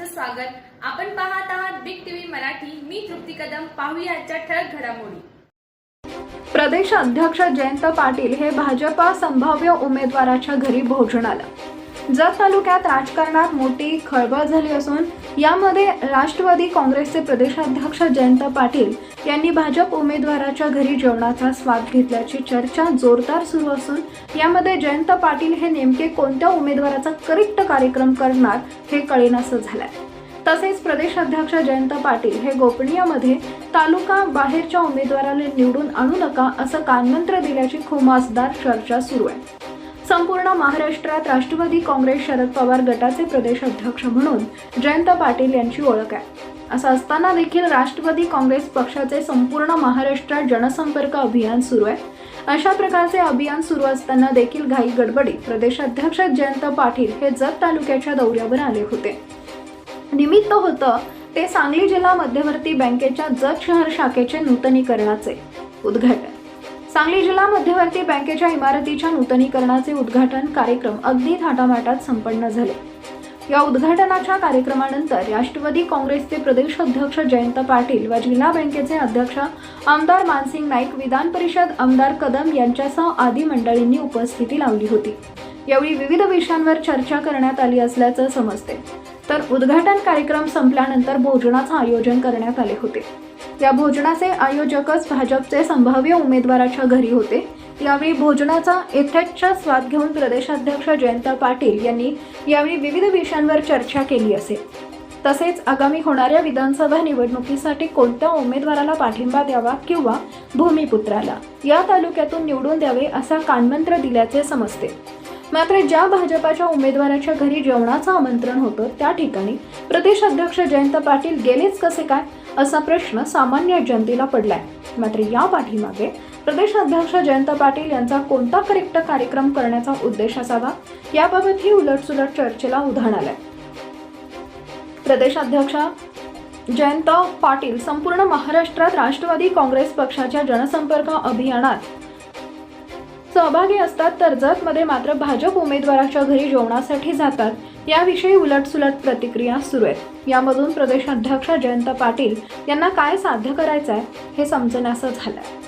सर्वांचं स्वागत. आपण पाहत आहात बिग टीव्ही मराठी. मी तृप्ती कदम. पाहूया आजच्या ठळक घडामोडी. प्रदेश अध्यक्ष जयंत पाटील हे भाजपा संभाव्य उमेदवाराच्या घरी भोजनाला जत तालुक्यात राजकारणात मोठी खळबळ झाली असून यामध्ये राष्ट्रवादी काँग्रेसचे प्रदेशाध्यक्ष जयंत पाटील यांनी भाजप उमेदवाराच्या घरी जेवणाचा स्वाद घेतल्याची चर्चा जोरदार सुरू असून यामध्ये जयंत पाटील हे नेमके कोणत्या उमेदवाराचा करेक्ट कार्यक्रम करणार हे कळेनासं झालंय. तसेच प्रदेशाध्यक्ष जयंत पाटील हे गोपनीयमध्ये तालुका बाहेरच्या उमेदवाराला निवडून आणू नका असं कानमंत्र दिल्याची खुमासदार चर्चा सुरू आहे. संपूर्ण महाराष्ट्रात राष्ट्रवादी काँग्रेस शरद पवार गटाचे प्रदेश अध्यक्ष म्हणून जयंत पाटील यांची ओळख आहे. असं असताना देखील राष्ट्रवादी काँग्रेस पक्षाचे संपूर्ण महाराष्ट्रात जनसंपर्क अभियान सुरू आहे. अशा प्रकारचे अभियान सुरू असताना देखील घाई गडबडी प्रदेशाध्यक्ष जयंत पाटील हे जत तालुक्याच्या दौऱ्यावर आले होते. निमित्त होतं ते सांगली जिल्हा मध्यवर्ती बँकेच्या जत शहर शाखेचे नूतनीकरणाचे उद्घाटन. सांगली जिल्हा मध्यवर्ती बँकेच्या इमारतीच्या नूतनीकरणाचे उद्घाटन कार्यक्रम अगदी थाटामाटात संपन्न झाले. या उद्घाटनाच्या कार्यक्रमानंतर राष्ट्रवादी काँग्रेसचे प्रदेश अध्यक्ष जयंत पाटील व जिल्हा बँकेचे अध्यक्ष आमदार मानसिंग नाईक विधान परिषद आमदार कदम यांच्यासह आदी मंडळींनी उपस्थिती लावली होती. यावेळी विविध विषयांवर चर्चा करण्यात आली असल्याचं समजते. तर उद्घाटन कार्यक्रम संपल्यानंतर भोजनाचं आयोजन करण्यात आले होते. या भोजनाचे आयोजकच भाजपचे संभाव्य उमेदवाराच्या घरी होते. यावेळी भोजनाचा यथेच्छा स्वाद घेऊन प्रदेशाध्यक्ष जयंत पाटील यांनी यावेळी विविध विषयांवर चर्चा केली असेल तसेच आगामी होणाऱ्या विधानसभा निवडणुकीसाठी कोणत्या उमेदवाराला पाठिंबा द्यावा किंवा भूमिपुत्राला या तालुक्यातून निवडून द्यावे असा कानमंत्र दिल्याचे समजते. मात्र ज्या भाजपाच्या उमेदवाराच्या घरी जेवणाचं आमंत्रण होतं त्या ठिकाणी प्रदेश अध्यक्ष जयंत पाटील गेलेच कसे काय असा प्रश्न सामान्य जनतेला पडलाय. मात्र या पाठीमागे प्रदेश अध्यक्ष जयंत पाटील यांचा कोणता करेक्ट कार्यक्रम करण्याचा उद्देश असावा याबाबत ही उलटसुलट चर्चेला उधाण आलंय. प्रदेशाध्यक्ष जयंत पाटील संपूर्ण महाराष्ट्रात राष्ट्रवादी काँग्रेस पक्षाच्या जनसंपर्क अभियानात सहभागी असतात तर जतमध्ये मात्र भाजप उमेदवाराच्या घरी जेवणासाठी जातात. याविषयी उलटसुलट प्रतिक्रिया सुरू आहेत. यामधून प्रदेशाध्यक्ष जयंत पाटील यांना काय साध्य करायचं आहे हे समजण्याचं आहे